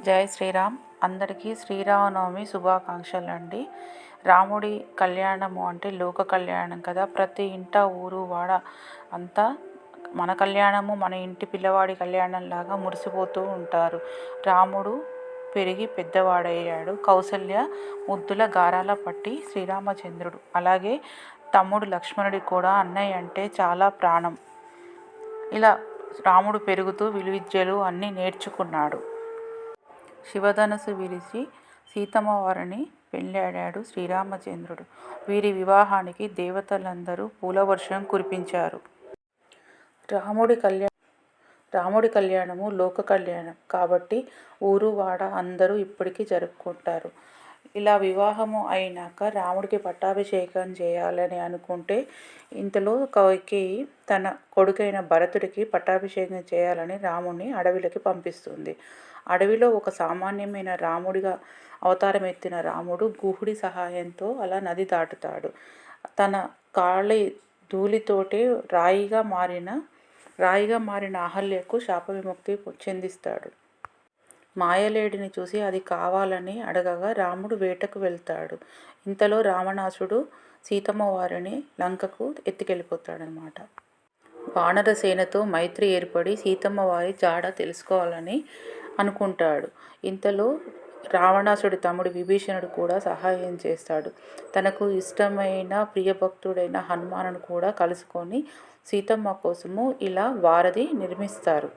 జై శ్రీరామ్. అందరికీ శ్రీరామనవమి శుభాకాంక్షలు అండి రాముడి కళ్యాణము అంటే లోక కళ్యాణం కదా. ప్రతి ఇంట ఊరు వాడ అంతా మన కళ్యాణము మన ఇంటి పిల్లవాడి కళ్యాణం లాగా మురిసిపోతూ ఉంటారు. రాముడు పెరిగి పెద్దవాడయ్యాడు. కౌసల్య ముద్దుల గారాల పట్టి శ్రీరామచంద్రుడు. అలాగే తమ్ముడు లక్ష్మణుడి కూడా అన్నయ్య అంటే చాలా ప్రాణం. ఇలా రాముడు పెరుగుతూ విలువిద్యలు అన్నీ నేర్చుకున్నాడు. శివధనుసు విరిచి సీతమ్మ వారిని పెళ్ళాడాడు శ్రీరామచంద్రుడు. వీరి వివాహానికి దేవతలందరూ పూలవర్షం కురిపించారు. రాముడి కళ్యాణం రాముడి కళ్యాణము లోక కళ్యాణం. కాబట్టి ఊరు వాడ అందరూ ఇప్పటికీ జరుపుకుంటారు. ఇలా వివాహము అయినాక రాముడికి పట్టాభిషేకం చేయాలని అనుకుంటే ఇంతలో కైకేయి తన కొడుకైన భరతుడికి పట్టాభిషేకం చేయాలని రాముడిని అడవిలోకి పంపిస్తుంది. అడవిలో ఒక సామాన్యమైన రాముడిగా అవతారం ఎత్తిన రాముడు గుహుడి సహాయంతో అలా నది దాటుతాడు. తన కాళ్ళ ధూళితోటే రాయిగా మారిన రాయిగా మారిన అహల్యకు శాప విముక్తి చెందిస్తాడు. మాయలేడిని చూసి అది కావాలని అడగగా రాముడు వేటకు వెళ్తాడు. ఇంతలో రావణాసుడు సీతమ్మ వారిని లంకకు ఎత్తుకెళ్ళిపోతాడనమాట. వానరసేనతో మైత్రి ఏర్పడి సీతమ్మ వారి జాడ తెలుసుకోవాలని అనుకుంటాడు. ఇంతలో రావణాసుడి తమ్ముడు విభీషణుడు కూడా సహాయం చేస్తాడు. తనకు ఇష్టమైన ప్రియభక్తుడైన హనుమానును కూడా కలుసుకొని సీతమ్మ కోసము ఇలా వారధి నిర్మిస్తారు.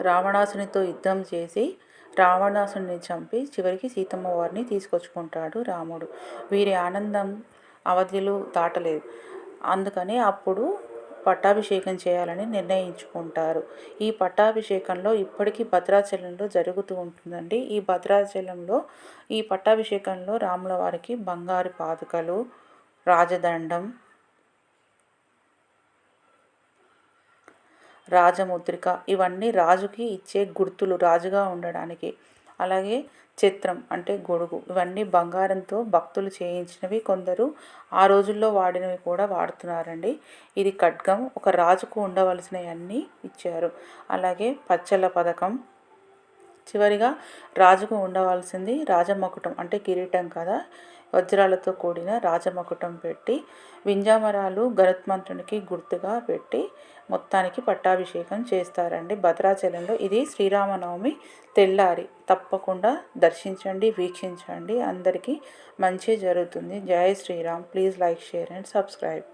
రావణాసునితో యుద్ధం చేసి రావణాసుని చంపి చివరికి సీతమ్మ వారిని తీసుకొచ్చుకుంటాడు రాముడు. వీరి ఆనందం అవధిలు దాటలేదు. అందుకని అప్పుడు పట్టాభిషేకం చేయాలని నిర్ణయించుకుంటారు. ఈ పట్టాభిషేకంలో ఇప్పటికీ భద్రాచలంలో జరుగుతూ ఉంటుందండి. ఈ భద్రాచలంలో ఈ పట్టాభిషేకంలో రాముల వారికి బంగారు పాదుకలు రాజదండం రాజముద్రిక. ఇవన్నీ రాజుకి ఇచ్చే గుర్తులు రాజుగా ఉండడానికి. అలాగే చిత్రం అంటే గొడుగు. ఇవన్నీ బంగారంతో భక్తులు చేయించినవి కొందరు ఆ రోజుల్లో వాడినవి కూడా వాడుతున్నారండి. ఇది ఖడ్గం ఒక రాజుకు ఉండవలసినవన్నీ ఇచ్చారు. అలాగే పచ్చల పథకం. చివరిగా రాజుకు ఉండవలసింది రాజమకుటం అంటే కిరీటం కదా. వజ్రాలతో కూడిన రాజమకుటం పెట్టి వింజామరాలు గరుత్మంతునికి గుర్తుగా పెట్టి మొత్తానికి పట్టాభిషేకం చేస్తారండి. భద్రాచలంలో ఇది శ్రీరామనవమి తెల్లారి. తప్పకుండా దర్శించండి వీక్షించండి. అందరికీ మంచి జరుగుతుంది. Jai Shri Ram. Please like share and subscribe.